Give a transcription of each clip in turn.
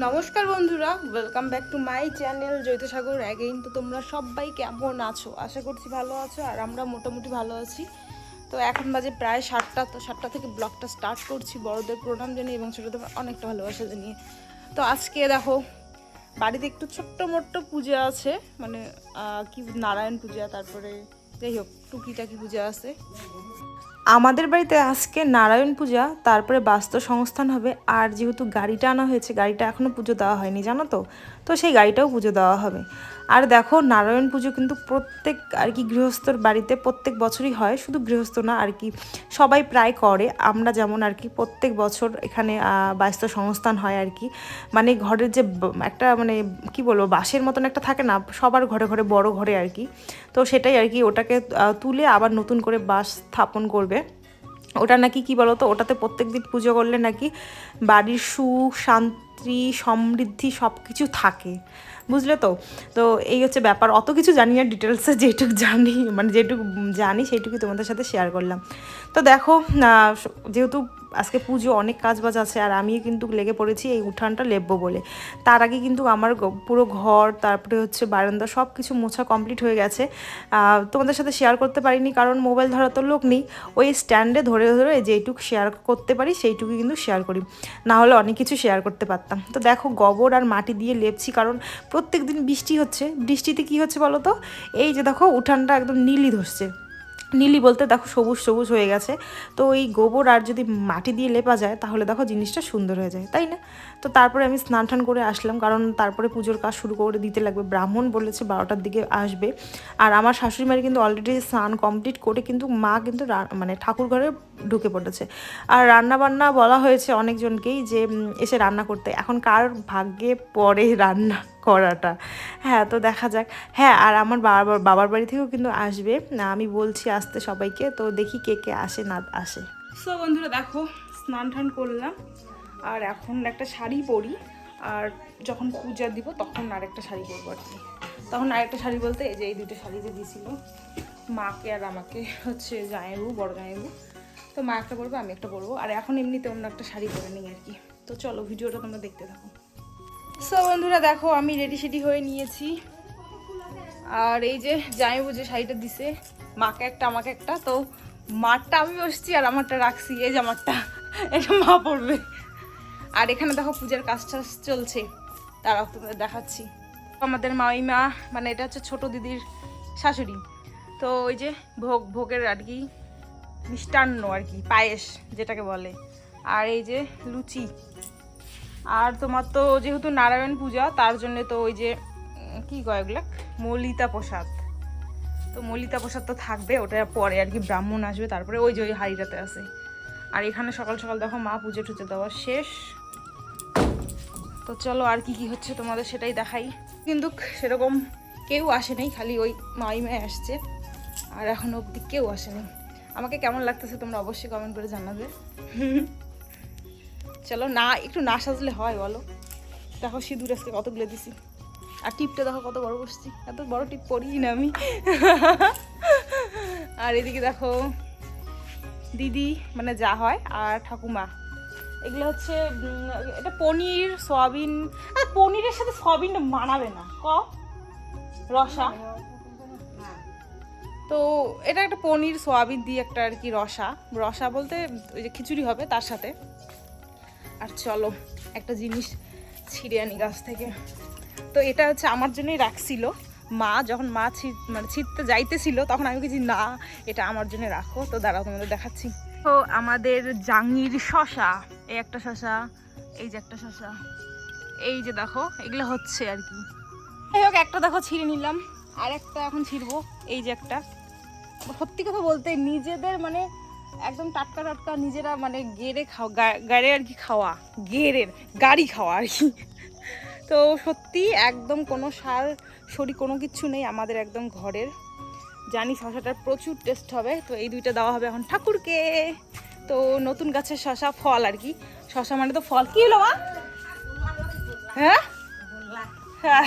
নমস্কার বন্ধুরা welcome back to my channel Jaitsagar again তো তোমরা সবাই কেমন আছো? আশা করছি ভালো আছো আর আমরা মোটামুটি ভালো আছি। তো এখন বাজে প্রায় সাতটা, তো সাতটা থেকে ব্লগটা স্টার্ট করছি বড়দের প্রণাম জানিয়ে এবং ছোটোদের অনেকটা ভালোবাসা জানিয়ে। তো আজকে দেখো, বাড়িতে একটু ছোট্ট মোট্ট পূজা আছে মানে কি নারায়ণ পূজা, তারপরে যাই হোক টুকিটাকি পূজা আছে। আমাদের বাড়িতে আজকে নারায়ণ পূজা, তারপরে বাস্তু সংস্থান হবে, আর যেহেতু গাড়িটা আনা হয়েছে, গাড়িটা এখনও পুজো দেওয়া হয়নি, জানো তো? তো সেই গাড়িটাও পুজো দেওয়া হবে। আর দেখো, নারায়ণ পুজো কিন্তু প্রত্যেক, আর কি গৃহস্থর বাড়িতে প্রত্যেক বছরই হয়, শুধু গৃহস্থ না, আর কি সবাই প্রায় করে। আমরা যেমন, আর কি প্রত্যেক বছর এখানে বাস্তু সংস্থান হয়, আর কি। মানে ঘরের যে একটা মানে কি বলব, বাঁশের মতন একটা থাকে না, সবার ঘরে ঘরে বড় ঘরে, আর কি। তো সেটাই, আর কি, ওটাকে তুলে আবার নতুন করে বাস স্থাপন করবে। ওটা নাকি কি বলতো? ওটাতে প্রত্যেক দিন পুজো করলে নাকি বাড়ির সুখ, শান্তি, সমৃদ্ধি সব কিছু থাকে। বুঝলে তো? তো এই হচ্ছে ব্যাপার। অত কিছু জানি না ডিটেলসে যেটুকু জানি মানে যেটুকু জানি, সেইটুকুই তোমাদের সাথে শেয়ার করলাম। তো দেখো যেহেতু আজকে পুজো, অনেক কাজ বাজ আছে আর আমিও কিন্তু লেগে পড়েছি এই উঠানটা লেপবো বলে। তার আগে কিন্তু আমার পুরো ঘর, তারপরে হচ্ছে বারান্দা সব কিছু মোছা কমপ্লিট হয়ে গেছে। তোমাদের সাথে শেয়ার করতে পারিনি কারণ মোবাইল ধরা তো লোক নেই। ওই স্ট্যান্ডে ধরে ধরে যেইটুকু শেয়ার করতে পারি সেইটুকু কিন্তু শেয়ার করি। না হলে অনেক কিছু শেয়ার করতে পারতাম। তো দেখো গোবর আর মাটি দিয়ে লেপছি কারণ প্রত্যেক দিন বৃষ্টি হচ্ছে। বৃষ্টিতে কি হচ্ছে বলো তো? এই যে দেখো উঠানটা একদম নীলি ধরছে। নীলি বলতে দেখো সবুজ সবুজ হয়ে গেছে। তো এই গোবর আর যদি মাটি দিয়ে লেপা যায়, তাহলে দেখো জিনিসটা সুন্দর হয়ে যায়, তাই না? তো তারপরে আমি স্নান টান করে আসলাম, কারণ তারপরে পুজোর কাজ শুরু করে দিতে লাগবে। ব্রাহ্মণ বলেছে বারোটার দিকে আসবে। আর আমার শাশুড়ি কিন্তু অলরেডি স্নান কমপ্লিট করে কিন্তু মা কিন্তু মানে ঠাকুর ঘরে ঢুকে পড়েছে। আর রান্না বান্না বলা হয়েছে অনেকজনকেই যে এসে রান্না করতে। এখন কার ভাগ্যে পরে রান্না? করাটা। হ্যাঁ তো দেখা যাক। হ্যাঁ আর আমার বাবার বাবার বাড়ি থেকেও কিন্তু আসবে। না, আমি বলছি আসতে সবাইকে। তো দেখি কে কে আসে, না আসে। সো বন্ধুরা, দেখো, স্নান টান করলাম। আর এখন একটা শাড়ি পরি। আর যখন পূজা দিব, তখন আরেকটা শাড়ি পরবো আর কি। তখন আরেকটা শাড়ি বলতে, এই যে, এই দুটো শাড়ি যে দিয়েছিল মাকে আর আমাকে, হচ্ছে জায়েবু বড় জায়েবু তো মা একটা পরবো, আমি একটা পরবো। আর এখন এমনিতে অন্য একটা শাড়ি পরে নিই আর কি। তো চলো, ভিডিওটা তোমরা দেখতে থাকো। সো বন্ধুরা, দেখো, আমি রেডি সেডি হয়ে নিয়েছি। আর এই যে, জামাইবু বুঝে শাড়িটা দিছে, মাকে একটা, আমাকে একটা, তো মারটা আমি বসছি আর আমারটা রাখছি, এই যে আমারটা, এটা মা পড়বে আর এখানে দেখো, পূজার কাজ টাজ চলছে। তারাও তোমাদের দেখাচ্ছি। আমাদের মামিমা মানে এটা হচ্ছে ছোট দিদির শাশুড়ি। তো ওই যে, ভোগ, ভোগের আর কি, মিষ্টান্ন আর কি, পায়েস, যেটাকে বলে। আর এই যে, লুচি। আর তোমার তো যেহেতু নারায়ণ পূজা, তার জন্য তো ওই যে কি কয় ওগুলো? মলিতা প্রসাদ। তো মলিতা প্রসাদ তো থাকবে, ওটা পরে আর কি ব্রাহ্মণ আসবে, তারপরে ওই যে ওই হাড়িটাতে আছে। আর এখানে সকাল সকাল দেখো মা পুজো টুজো দেওয়া শেষ। তো চলো আর কি কি হচ্ছে তোমাদের সেটাই দেখাই। কিন্তু সেরকম কেউ আসে নাই, খালি ওই মাইমায় আসছে। আর এখন অবধি কেউ আসেনি আমাকে কেমন লাগতেছে তোমরা অবশ্যই কমেন্ট করে জানাবে। চলো, না, একটু না সাজলে হয়, বলো। দেখো সিঁদুর আজকে কতগুলো দিছি। আর টিপটা দেখো কত বড় বসছি। এত বড় টিপ পরিই না আমি। আর এদিকে দেখো, দিদি মানে যা হয়, আর ঠাকুমা। এগুলো হচ্ছে এটা পনির, সয়াবিন। আর, পনিরের সাথে সয়াবিন মানাবে না। ক? রসা। তো এটা একটা পনির, সয়াবিন দিয়ে একটা আর কি রসা। রসা বলতে ওই যে খিচুড়ি হবে তার সাথে। আর চলো, একটা জিনিস ছিঁড়ে আনি গাছ থেকে। তো এটা হচ্ছে আমার জন্যই রাখছিল। মা যখন মা ছি- মানে ছিঁড়তে যাইতেছিল, তখন আমি কিছু না, এটা আমার জন্য রাখো। তো দাঁড়াও, তোমাদের দেখাচ্ছি। তো আমাদের জাঙ্গির শশা, এই একটা শশা, এই যে একটা শশা, এই যে দেখো, এগুলো হচ্ছে আর কি। যাই হোক, একটা দেখো, ছিঁড়ে নিলাম। আর একটা এখন ছিঁড়বো, এই যে একটা। সত্যি কথা বলতে নিজেদের মানে একদম টাটকা টাটকা নিজেরা মানে গেড়ে খাওয়া গাড়ে আর কি খাওয়া গেরের গাড়ি খাওয়া আর কি। তো সত্যি একদম কোনো সার, সরি কোনো কিছু নেই আমাদের একদম ঘরের। জানি শশাটার প্রচুর টেস্ট হবে, তো এই দুইটা দেওয়া হবে এখন ঠাকুরকে। তো নতুন গাছের শশা ফল আর কি। শশা মানে তো ফল। কি হলো হ্যাঁ? হ্যাঁ।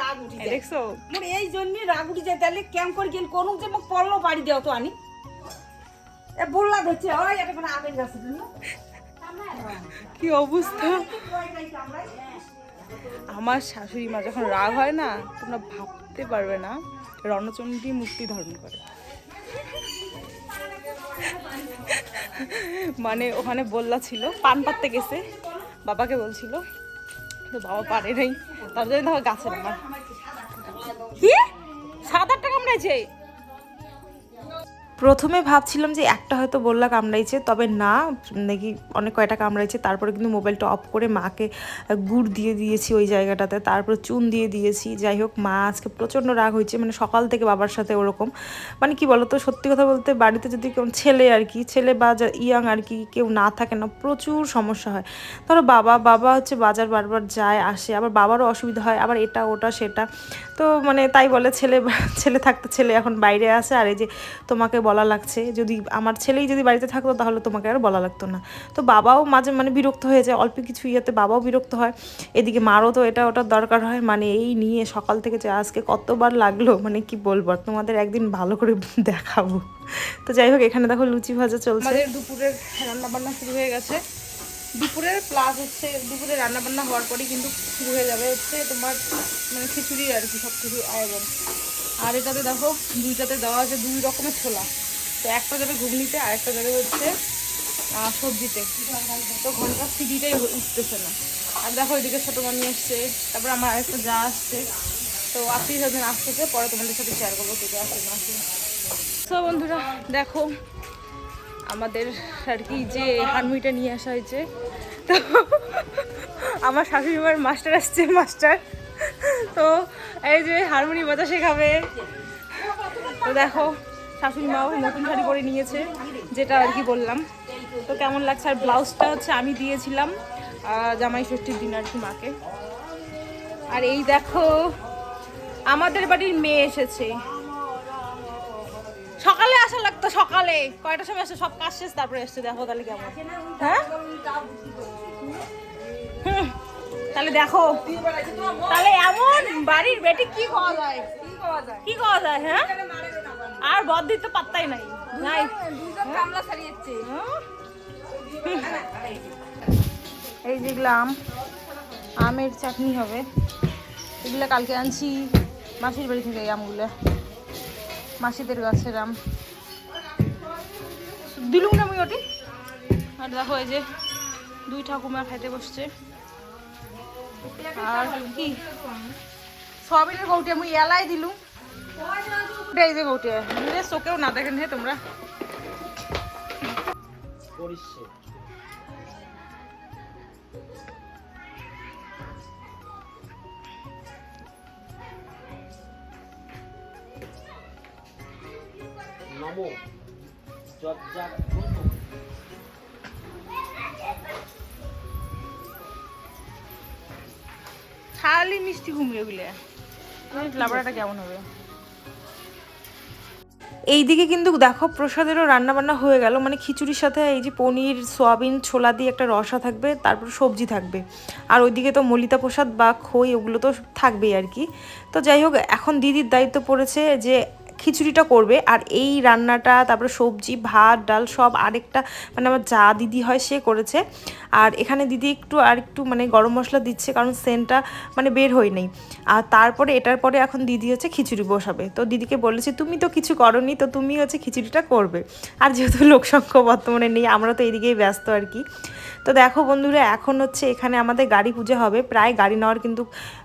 রাগ উঠি। দেখছ? মোর এই জন্য রাগ উঠি যায়। তাহলে ক্যাম্প করে গেল? কোন যে মোক পড়ল বাড়ি দেও তো আনি। এ বললা ধরছে ওই এটা কোনো আমের গাছ কি অবস্থা? আমার শাশুড়ি মা যখন রাগ হয় না তোমরা ভাবতে পারবে না রণচণ্ডী মূর্তি ধারণ করে। মানে ওখানে বললা ছিল পান পাততে গেছে বাবাকে বলছিল বাবা পারে নাই। তার জন্য গাছে নামার কি? সাত হাজার টাকা কামড়াইছে প্রথমে ভাবছিলাম যে একটা হয়তো বললা কামড়াইছে, তবে না নাকি অনেক কয়টা কামড়াইছে, তারপরে কিন্তু মোবাইলটা অফ করে মাকে গুড় দিয়ে দিয়েছি ওই জায়গাটাতে, তারপর চুন দিয়ে দিয়েছি, যাই হোক, মা আজকে প্রচণ্ড রাগ হয়েছে মানে সকাল থেকে বাবার সাথে ওরকম মানে কি বলতো, সত্যি কথা বলতে বাড়িতে যদি কেউ ছেলে আর কি, ছেলে বা ইয়াং আর কি কেউ না থাকে না, প্রচুর সমস্যা হয়, ধরো বাবা বাবা হচ্ছে বাজার বারবার যায়, আসে, আবার বাবারও অসুবিধা হয়, আবার এটা, ওটা, সেটা, তো মানে তাই বলে ছেলে ছেলে থাকতে ছেলে এখন বাইরে আসে আর এই যে তোমাকে বলা লাগছে। যদি আমার ছেলেই যদি বাড়িতে থাকতো তাহলে তোমাকে আর বলা লাগতো না। তো বাবাও মাঝে মানে বিরক্ত হয়ে যায়, অল্প কিছু ইয়েতে বাবাও বিরক্ত হয়। এদিকে মারও তো এটা ওটার দরকার হয় মানে এই নিয়ে সকাল থেকে যে আজকে কতবার লাগল মানে কি বলব তোমাদের একদিন ভালো করে দেখাবো। তো যাই হোক, এখানে দেখো লুচি ভাজা চলছে। দুপুরের রান্না বান্না শুরু হয়ে গেছে। দুপুরের প্লাস হচ্ছে, দুপুরে রান্না বান্না হওয়ার পরেই কিন্তু শুরু হয়ে যাবে হচ্ছে তোমার মানে খিচুড়ি আর কি সব কিছু আয়োজন। আর এটাতে দেখো, দুইটাতে দেওয়া আছে দুই রকমের ছোলা। তো একটা যাবে ঘুগনিতে, আর একটা যাবে হচ্ছে সবজিতে। তো ঘণ্টার সিডিটাই উঠতেছে না। আর দেখো এদিকে ছোটো মামি এসছে তারপর আমার আরেকটা যা আসছে। তো আত্মীয় স্বজন আসতেছে, পরে তোমাদের সাথে শেয়ার করব কে আসে না তো বন্ধুরা, দেখো, আমাদের আর কি যে হারমুইটা নিয়ে আসা হয়েছে। তো আমার শাশুড়ি মাস্টার আসছে, মাস্টার। তো এই যে হারমোনি বাজা শেখাবে তো দেখো শাশুড়ি মাও নতুন শাড়ি পরে নিয়েছে, যেটা আর কি বললাম। তো কেমন লাগছে? আর ব্লাউজটা হচ্ছে আমি দিয়েছিলাম জামাই ষষ্ঠীর দিন আর কি মাকে। আর এই দেখো, আমাদের বাড়ির মেয়ে এসেছে। সকালে আসা লাগতো, সকালে। কয়টার সময় আসছে সব কাজ শেষ, তারপরে এসছে। দেখো তাহলে কেমন। হ্যাঁ? তাহলে দেখো। তাহলে বাড়ির বেটি কি খাওয়া যায়? কি খাওয়া যায় হ্যাঁ? আর বদ্দির তো পাত্তাই নাই। নাই। কামলা ছাড়িয়েছে। এই যেগুলো আম আমের চাটনি হবে। এগুলো কালকে আনছি মাসির বাড়ি থেকে এই আমগুলো। মাসিদের গাছের আম। দিলুম না আমি ওটি? আর দেখো এই যে দুই ঠাকুমা খাইতে বসছে। আর কি? সয়াবিনের গৌটি আমি এলাই দিলুম। এই যে গৌটি চোখেও না দেখেন হে তোমরা। নমো। যজ্জাত খালি মিষ্টি কুমড়ো গুলো। এইদিকে কিন্তু দেখো প্রসাদেরও রান্না বান্না হয়ে গেল। মানে খিচুড়ির সাথে এই যে পনির, সোয়াবিন, ছোলা দিয়ে একটা রসা থাকবে, তারপর সবজি থাকবে। আর ওইদিকে তো মলিতা প্রসাদ বা খই, ওগুলো তো থাকবেই আর কি। তো যাই হোক, এখন দিদির দায়িত্ব পড়েছে যে খিচুড়িটা করবে। আর এই রান্নাটা, তারপরে সবজি, ভাত, ডাল সব আরেকটা মানে আমার যা দিদি হয় সে করেছে। আর এখানে দিদি একটু আর একটু মানে গরম মশলা দিচ্ছে, কারণ সেন্টটা মানে বের হয়ে নেই। আর তারপরে এটার পরে এখন দিদি হচ্ছে খিচুড়ি বসাবে। তো দিদিকে বলেছে, তুমি তো কিছু করনি, তো তুমি হচ্ছে খিচুড়িটা করবে। আর যেহেতু লোকসংখ্য বর্তমানে নেই, আমরা তো এইদিকেই ব্যস্ত আর কি। তো দেখো বন্ধুরা, এখন হচ্ছে এখানে আমাদের গাড়ি পুজো হবে। প্রায় গাড়ি নেওয়ার কিন্তু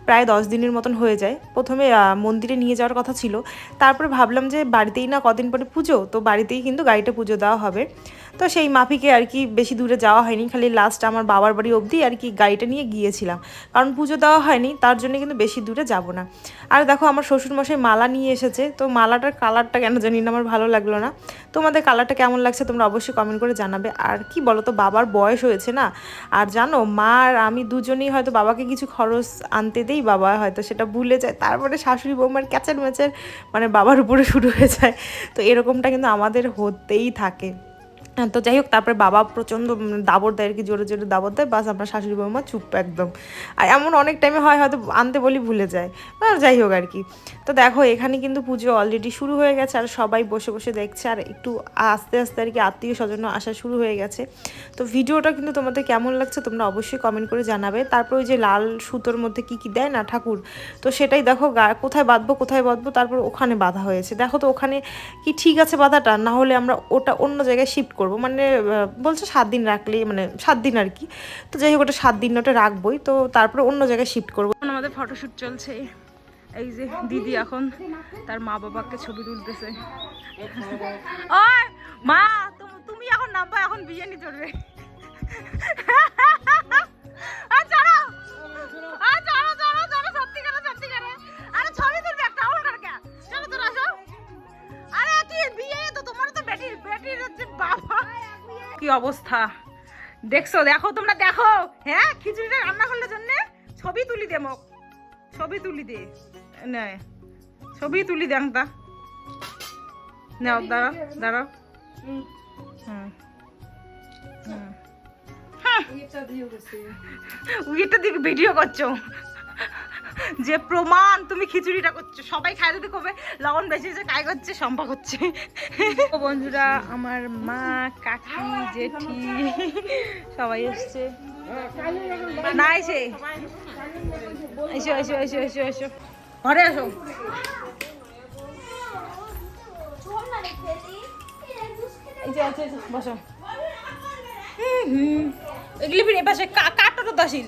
প্রায় দশ দিনের মতন হয়ে যায়। প্রথমে মন্দিরে নিয়ে যাওয়ার কথা ছিল। তারপরে ভাবলাম যে বাড়িতেই না কদিন পরে পুজো, তো বাড়িতেই কিন্তু গাড়িটা পুজো দেওয়া হবে। তো সেই মাফিকে আর কি বেশি দূরে যাওয়া হয়নি, খালি লাস্ট আমার বাবার বাড়ি অবধি আর কি গাড়িটা নিয়ে গিয়েছিলাম। কারণ পুজো দেওয়া হয়নি, তার জন্য কিন্তু বেশি দূরে যাব না। আর দেখো, আমার শ্বশুরমশাই মালা নিয়ে এসেছে, তো মালাটার কালারটা কেন জানি না, আমার ভালো লাগল না। তোমাদের কালারটা কেমন লাগছে তোমরা অবশ্যই কমেন্ট করে জানাবে। আর কি বলো তো বাবার বয়স হয়েছে না? আর জানো, মা আর আমি দুজনেই হয়তো বাবাকে কিছু খরচ আনতে দেই, বাবা হয়তো সেটা ভুলে যায়। তারপরে শাশুড়ি বৌমার ক্যাচের ম্যাচের মানে বাবার উপরে শুরু হয়ে যায়। তো এরকমটা কিন্তু আমাদের হতেই থাকে। তো যাই হোক, তারপরে বাবা প্রচণ্ড দাবর দেয় আর কি, জোরে জোরে দাবর দেয়, বাস আমরা শাশুড়ি বৌমা চুপ একদম। আর এমন অনেক টাইমে হয়, হয়তো আনতে বলি ভুলে যায়। যাই হোক আর কি। তো দেখো, এখানে কিন্তু পুজো অলরেডি শুরু হয়ে গেছে, আর সবাই বসে বসে দেখছে, আর একটু আস্তে আস্তে আর কি আত্মীয় স্বজন আসা শুরু হয়ে গেছে। তো ভিডিওটা কিন্তু তোমাদের কেমন লাগছে তোমরা অবশ্যই কমেন্ট করে জানাবে। তারপর ওই যে লাল সুতোর মধ্যে কি কি দেয় না ঠাকুর, তো সেটাই দেখো কোথায় বাঁধবো কোথায় বাঁধবো, তারপর ওখানে বাঁধা হয়েছে। দেখো তো ওখানে কি ঠিক আছে বাঁধাটা? না হলে আমরা ওটা অন্য জায়গায় শিফট করব। মানে আহ, বলছে সাত দিন রাখলেই মানে সাত দিন আর কি। তো যাই হোক ওটা সাত দিন ওটা রাখবোই। তো তারপরে অন্য জায়গায় শিফট করব। আমাদের ফটোশ্যুট চলছে। এই যে দিদি এখন তার মা বাবাকে ছবি তুলতেছে। মা তুমি এখন নামবা এখন বিরিয়ানি চলবে তোমার তো বাবা কি অবস্থা? দেখছ দেখো তোমরা দেখো। হ্যাঁ খিচুড়িটা রান্না করলে জন্য ছবি তুলি দে মোক। ছবি তুলি দে। নে ছবি তুলি দে তা নাও দাঁড়াও দাঁড়াও। হুম। হুম। হ্যাঁ। উইটা দিকে ভিডিও করছ। যে প্রমাণ তুমি খিচুড়িটা করছ। সবাই খাই দিতে কবে লবণ বেশি হয়েছে কাই করছে সম্পা করছে বন্ধুরা, আমার মা, কাকি, জেঠি, সবাই এসছে। না, এসে। এসো এসো এসো এসো এসো। ঘরে আছে বসো। হুম হুম। এগুলি ফিরে পাশে কাটো তো দাসিল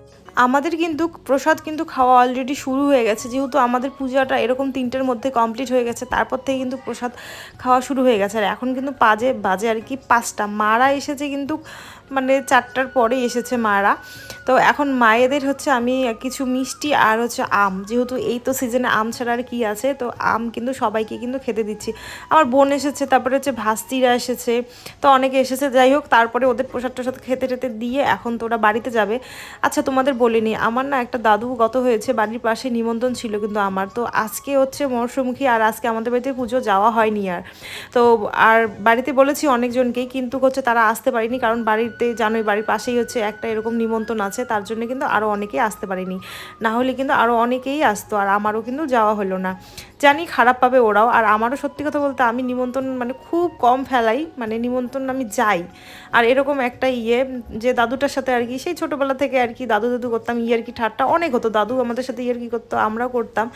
আমাদের কিন্তু প্রসাদ কিন্তু খাওয়া অলরেডি শুরু হয়ে গেছে, যেহেতু আমাদের পূজাটা এরকম তিনটের মধ্যে কমপ্লিট হয়ে গেছে, তারপর থেকে কিন্তু প্রসাদ খাওয়া শুরু হয়ে গেছে। আর এখন কিন্তু পাজে বাজে আর কি পাঁচটা। মারা এসেছে কিন্তু মানে চারটার পরে এসেছে মারা। তো এখন মায়েদের হচ্ছে আমি কিছু মিষ্টি আর হচ্ছে আম। যেহেতু এই তো সিজনে আম ছাড়া আর কি আছে, তো আম কিন্তু সবাইকে কিন্তু খেতে দিচ্ছি। আমার বোন এসেছে, তারপরে হচ্ছে ভাস্তিরা এসেছে, তো অনেকে এসেছে। যাই হোক, তারপরে ওদের প্রসাদ টোসাদ খেতে টেতে দিয়ে এখন তো ওরা বাড়িতে যাবে। আচ্ছা তোমাদের বলিনি, আমার না একটা দাদু গত হয়েছে, বাড়ির পাশে নিমন্ত্রণ ছিল, কিন্তু আমার তো আজকে হচ্ছে মরশুমুখী আর আজকে আমাদের বাড়িতে পুজো যাওয়া হয়নি আর। তো আর বাড়িতে বলেছি অনেকজনকেই, কিন্তু হচ্ছে তারা আসতে পারেনি, কারণ বাড়িতে জানোই বাড়ির পাশেই হচ্ছে একটা এরকম নিমন্ত্রণ আছে, তার জন্য কিন্তু আরও অনেকেই আসতে পারেনি। না হলে কিন্তু আরও অনেকেই আসতো, আর আমারও কিন্তু যাওয়া হলো না। জানি খারাপ পাবে ওরাও, আর আমারও সত্যি কথা বলতে আমি নিমন্ত্রণ মানে খুব কম ফেলাই মানে নিমন্ত্রণ আমি যাই। আর এরকম একটা ইয়ে যে দাদুটার সাথে আর কি, সেই ছোটোবেলা থেকে আর কি দাদু দাদু করতাম ইয়ার কি ঠাট্টা অনেক হতো। দাদু আমাদের সাথে ইয়ার কি করতো, আমরাও করতাম।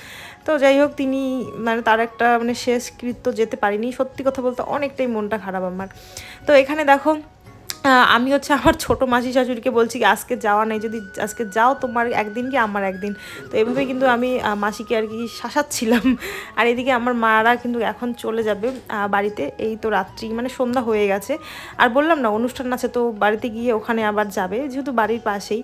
তো যাই হোক, তিনি মানে তার একটা মানে শেষ কৃত্য যেতে পারিনি। সত্যি কথা বলতে অনেকটাই মনটা খারাপ আমার। তো এখানে দেখো আমি হচ্ছে আমার ছোট মাসি শাশুড়িকে বলছি কি, আজকে যাওয়া নেই, যদি আজকে যাও তোমার একদিন কি আমার একদিন। তো এভাবে কিন্তু আমি মাসিকে আর কি শাসাচ্ছিলাম। আর এদিকে আমার মারা কিন্তু এখন চলে যাবে বাড়িতে। এই তো রাত্রি মানে সন্ধ্যা হয়ে গেছে। আর বললাম না, অনুষ্ঠান আছে তো বাড়িতে গিয়ে ওখানে আবার যাবে, যেহেতু বাড়ির পাশেই।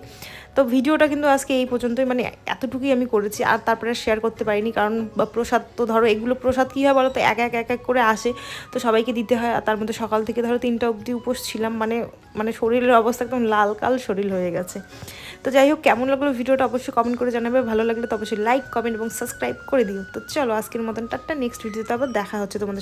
তো ভিডিওটা কিন্তু আজকে এই পর্যন্তই মানে এতটুকুই আমি করেছি, আর তারপরে শেয়ার করতে পারিনি, কারণ প্রসাদ তো ধরো, এগুলো প্রসাদ কী হয় বলো তো এক এক এক এক করে আসে। তো সবাইকে দিতে হয়, আর তার মধ্যে সকাল থেকে ধরো তিনটা অবধি উপোস ছিলাম মানে মানে শরীরের অবস্থা একদম লাল কাল শরীর হয়ে গেছে। তো যাই হোক, কেমন লাগল ভিডিওটা অবশ্যই কমেন্ট করে জানাবে। ভালো লাগলে তো অবশ্যই লাইক কমেন্ট এবং সাবস্ক্রাইব করে দিও। তো চলো আজকের মতন, টাটা নেক্সট ভিডিওতে আবার দেখা হচ্ছে তোমাদের